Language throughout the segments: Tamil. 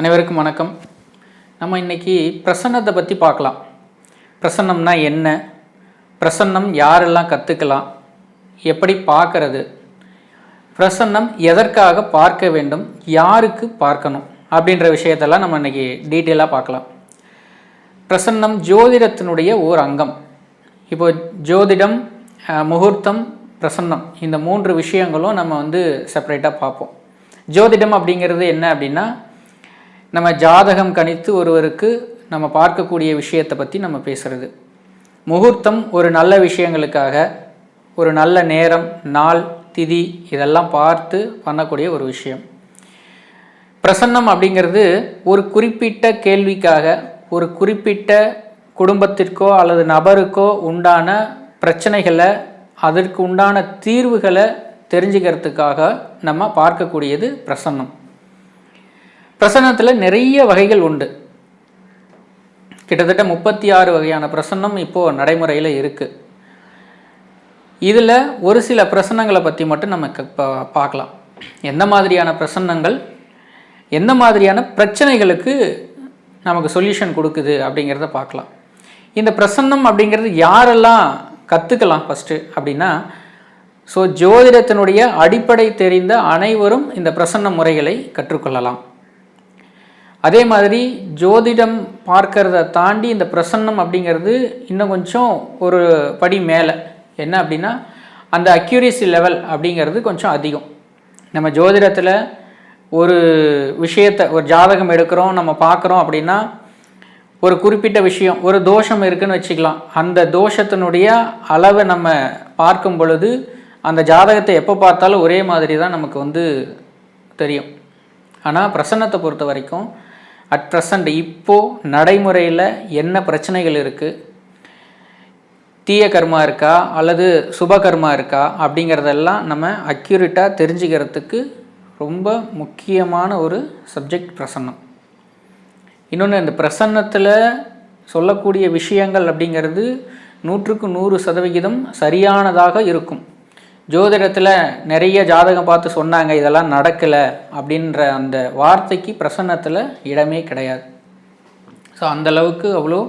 அனைவருக்கும் வணக்கம். நம்ம இன்றைக்கி பிரசன்னத்தை பற்றி பார்க்கலாம். பிரசன்னம்னா என்ன? பிரசன்னம் யாரெல்லாம் கற்றுக்கலாம் எப்படி பார்க்கறது? பிரசன்னம் எதற்காக பார்க்க வேண்டும்? யாருக்கு பார்க்கணும்? அப்படின்ற விஷயத்தெல்லாம் நம்ம இன்னைக்கு டீட்டெயிலாக பார்க்கலாம். பிரசன்னம் ஜோதிடத்தினுடைய ஓர் அங்கம். இப்போ ஜோதிடம் முகூர்த்தம் பிரசன்னம் இந்த மூன்று விஷயங்களும் நம்ம வந்து செப்பரேட்டாக பார்ப்போம். ஜோதிடம் அப்படிங்கிறது என்ன அப்படின்னா நம்ம ஜாதகம் கணித்து ஒருவருக்கு நம்ம பார்க்கக்கூடிய விஷயத்தை பற்றி நம்ம பேசுகிறது முகூர்த்தம் ஒரு நல்ல விஷயங்களுக்காக ஒரு நல்ல நேரம் நாள் திதி இதெல்லாம் பார்த்து பண்ணக்கூடிய ஒரு விஷயம். பிரசன்னம் அப்படிங்கிறது ஒரு குறிப்பிட்ட கேள்விக்காக ஒரு குறிப்பிட்ட குடும்பத்திற்கோ அல்லது நபருக்கோ உண்டான பிரச்சனைகளை அதற்கு உண்டான தீர்வுகளை தெரிஞ்சுக்கிறதுக்காக நம்ம பார்க்கக்கூடியது பிரசன்னம். பிரசன்னத்தில் நிறைய வகைகள் உண்டு. கிட்டத்தட்ட முப்பத்தி ஆறு வகையான பிரசன்னம் இப்போது நடைமுறையில் இருக்குது இதில் ஒரு சில பிரசன்னங்களை பற்றி மட்டும் நம்ம க- பார்க்கலாம். எந்த மாதிரியான பிரசன்னங்கள் எந்த மாதிரியான பிரச்சனைகளுக்கு நமக்கு சொல்யூஷன் கொடுக்குது அப்படிங்கிறத பார்க்கலாம். இந்த பிரசன்னம் அப்படிங்கிறது யாரெல்லாம் கற்றுக்கலாம் ஃபஸ்ட்டு அப்படின்னா ஸோ ஜோதிடத்தினுடைய அடிப்படை தெரிந்த அனைவரும் இந்த பிரசன்ன முறைகளை கற்றுக்கொள்ளலாம். அதே மாதிரி ஜோதிடம் பார்க்கறத தாண்டி இந்த பிரசன்னம் அப்படிங்கிறது இன்னும் கொஞ்சம் ஒரு படி மேலே. என்ன அப்படின்னா அந்த அக்யூரேசி லெவல் அப்படிங்கிறது கொஞ்சம் அதிகம். நம்ம ஜோதிடத்தில் ஒரு விஷயத்தை ஒரு ஜாதகம் எடுக்கிறோம் நம்ம பார்க்குறோம் அப்படின்னா ஒரு குறிப்பிட்ட விஷயம் ஒரு தோஷம் இருக்குன்னு வச்சுக்கலாம். அந்த தோஷத்தினுடைய அளவை நம்ம பார்க்கும் பொழுது அந்த ஜாதகத்தை எப்போ பார்த்தாலும் ஒரே மாதிரி தான் நமக்கு வந்து தெரியும். ஆனால் பிரசன்னத்தை பொறுத்த வரைக்கும் அட் ப்ரெசண்ட் இப்போது நடைமுறையில் என்ன பிரச்சனைகள் இருக்குது தீய கர்மா இருக்கா? அல்லது சுப கர்மா இருக்கா? அப்படிங்கிறதெல்லாம் நம்ம அக்யூரேட்டாக தெரிஞ்சுக்கிறதுக்கு ரொம்ப முக்கியமான ஒரு சப்ஜெக்ட் பிரசன்னம். இன்னொன்று இந்த பிரசன்னத்தில் சொல்லக்கூடிய விஷயங்கள் அப்படிங்கிறது நூற்றுக்கு நூறு சதவிகிதம் சரியானதாக இருக்கும். ஜோதிடத்தில் நிறைய ஜாதகம் பார்த்து சொன்னாங்க இதெல்லாம் நடக்கலை அப்படின்ற அந்த வார்த்தைக்கு பிரசன்னத்தில் இடமே கிடையாது. ஸோ அந்தளவுக்கு அவ்வளோ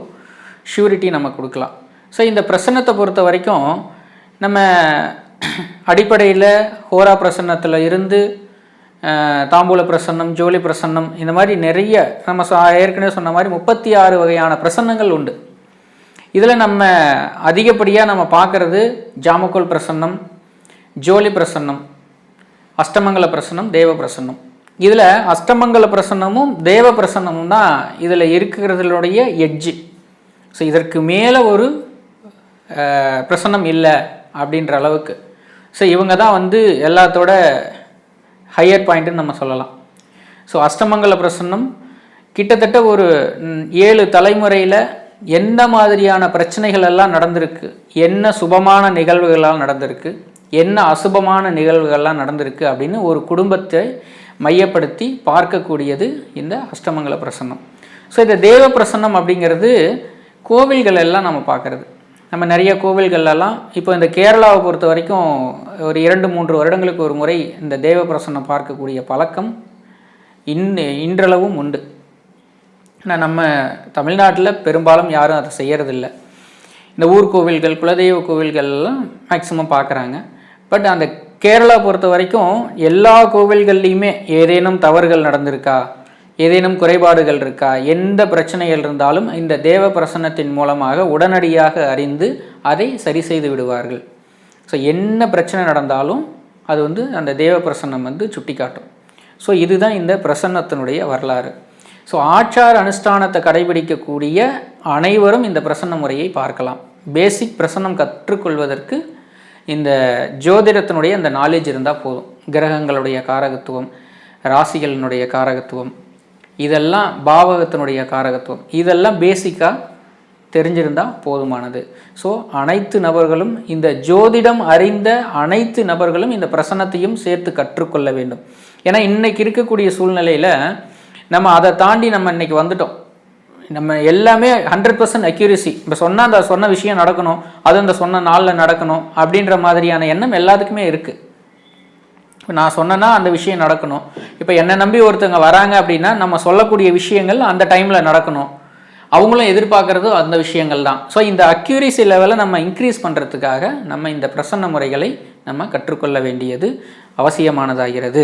ஷூரிட்டி நம்ம கொடுக்கலாம். ஸோ இந்த பிரசன்னத்தை பொறுத்த வரைக்கும் நம்ம அடிப்படையில் ஹோரா பிரசன்னத்தில் இருந்து தாம்பூல பிரசன்னம் ஜோலி பிரசன்னம் இந்த மாதிரி நிறைய நம்ம ஏற்கனவே சொன்ன மாதிரி முப்பத்தி ஆறு வகையான பிரசன்னங்கள் உண்டு. இதில் நம்ம அதிகப்படியாக நம்ம பார்க்குறது ஜாமக்கோல் பிரசன்னம் ஜோலி பிரசன்னம் அஷ்டமங்கல பிரசன்னம் தேவ பிரசன்னம். இதில் அஷ்டமங்கல பிரசன்னமும் தேவ பிரசன்னமும் தான் இதில் இருக்கிறதுடைய எட்ஜு. ஸோ இதற்கு மேலே ஒரு பிரசன்னம் இல்லை அப்படின்ற அளவுக்கு. ஸோ இவங்க தான் வந்து எல்லாத்தோட ஹையர் பாயிண்ட்டுன்னு நம்ம சொல்லலாம். ஸோ அஷ்டமங்கல பிரசன்னம் கிட்டத்தட்ட ஒரு ஏழு தலைமுறையில் எந்த மாதிரியான பிரச்சனைகள் எல்லாம் நடந்திருக்கு? என்ன சுபமான நிகழ்வுகளால் நடந்திருக்கு? என்ன அசுபமான நிகழ்வுகள்லாம் நடந்திருக்கு அப்படின்னு ஒரு குடும்பத்தை மையப்படுத்தி பார்க்கக்கூடியது இந்த அஷ்டமங்கல பிரசன்னம். ஸோ இந்த தேவ பிரசன்னம் அப்படிங்கிறது கோவில்கள் எல்லாம் நம்ம பார்க்குறது. நம்ம நிறைய கோவில்கள்லாம் இப்போ இந்த கேரளாவை பொறுத்த வரைக்கும் ஒரு இரண்டு மூன்று வருடங்களுக்கு ஒரு முறை இந்த தேவ பிரசன்னம் பார்க்கக்கூடிய பழக்கம் இன் இன்றளவும் உண்டு. ஆனால் நம்ம தமிழ்நாட்டில் பெரும்பாலும் யாரும் அதை செய்கிறதில்ல இந்த ஊர் கோவில்கள் குலதெய்வ கோவில்கள் எல்லாம் மேக்சிமம் பார்க்குறாங்க. பட் அந்த கேரளா பொறுத்த வரைக்கும் எல்லா கோவில்கள்லேயுமே ஏதேனும் தவறுகள் நடந்திருக்கா? ஏதேனும் குறைபாடுகள் இருக்கா? எந்த பிரச்சனைகள் இருந்தாலும் இந்த தேவ பிரசன்னத்தின் மூலமாக உடனடியாக அறிந்து அதை சரி செய்து விடுவார்கள். ஸோ என்ன பிரச்சனை நடந்தாலும் அது வந்து அந்த தேவ பிரசன்னம் வந்து சுட்டி காட்டும் ஸோ இதுதான் இந்த பிரசன்னத்தினுடைய வரலாறு. ஸோ ஆச்சார அனுஷ்டானத்தை கடைபிடிக்கக்கூடிய அனைவரும் இந்த பிரசன்ன முறையை பார்க்கலாம். பேசிக் பிரசன்னம் கற்றுக்கொள்வதற்கு இந்த ஜோதிடத்தினுடைய அந்த நாலேஜ் இருந்தால் போதும். கிரகங்களுடைய காரகத்துவம் ராசிகளினுடைய காரகத்துவம் இதெல்லாம் பாவகத்தினுடைய காரகத்துவம். இதெல்லாம் பேசிக்காக தெரிஞ்சிருந்தால் போதுமானது. ஸோ அனைத்து நபர்களும் இந்த ஜோதிடம் அறிந்த அனைத்து நபர்களும் இந்த பிரசன்னத்தையும் சேர்த்து கற்றுக்கொள்ள வேண்டும். ஏன்னா இன்றைக்கி இருக்கக்கூடிய சூழ்நிலையில் நம்ம அதை தாண்டி நம்ம இன்றைக்கி வந்துட்டோம். நம்ம எல்லாமே ஹண்ட்ரட் பர்சன்ட் அக்யூரசி இப்போ சொன்னால் அந்த சொன்ன விஷயம் நடக்கணும் அது அந்த சொன்ன நாளில் நடக்கணும் அப்படின்ற மாதிரியான எண்ணம் எல்லாத்துக்குமே இருக்குது இப்போ நான் சொன்னேன்னா அந்த விஷயம் நடக்கணும். இப்போ என்னை நம்பி ஒருத்தவங்க வராங்க அப்படின்னா நம்ம சொல்லக்கூடிய விஷயங்கள் அந்த டைமில் நடக்கணும். அவங்களும் எதிர்பார்க்குறது அந்த விஷயங்கள் தான். ஸோ இந்த அக்யூரிசி லெவலை நம்ம இன்க்ரீஸ் பண்ணுறதுக்காக நம்ம இந்த பிரசன்ன முறைகளை நம்ம கற்றுக்கொள்ள வேண்டியது அவசியமானதாகிறது.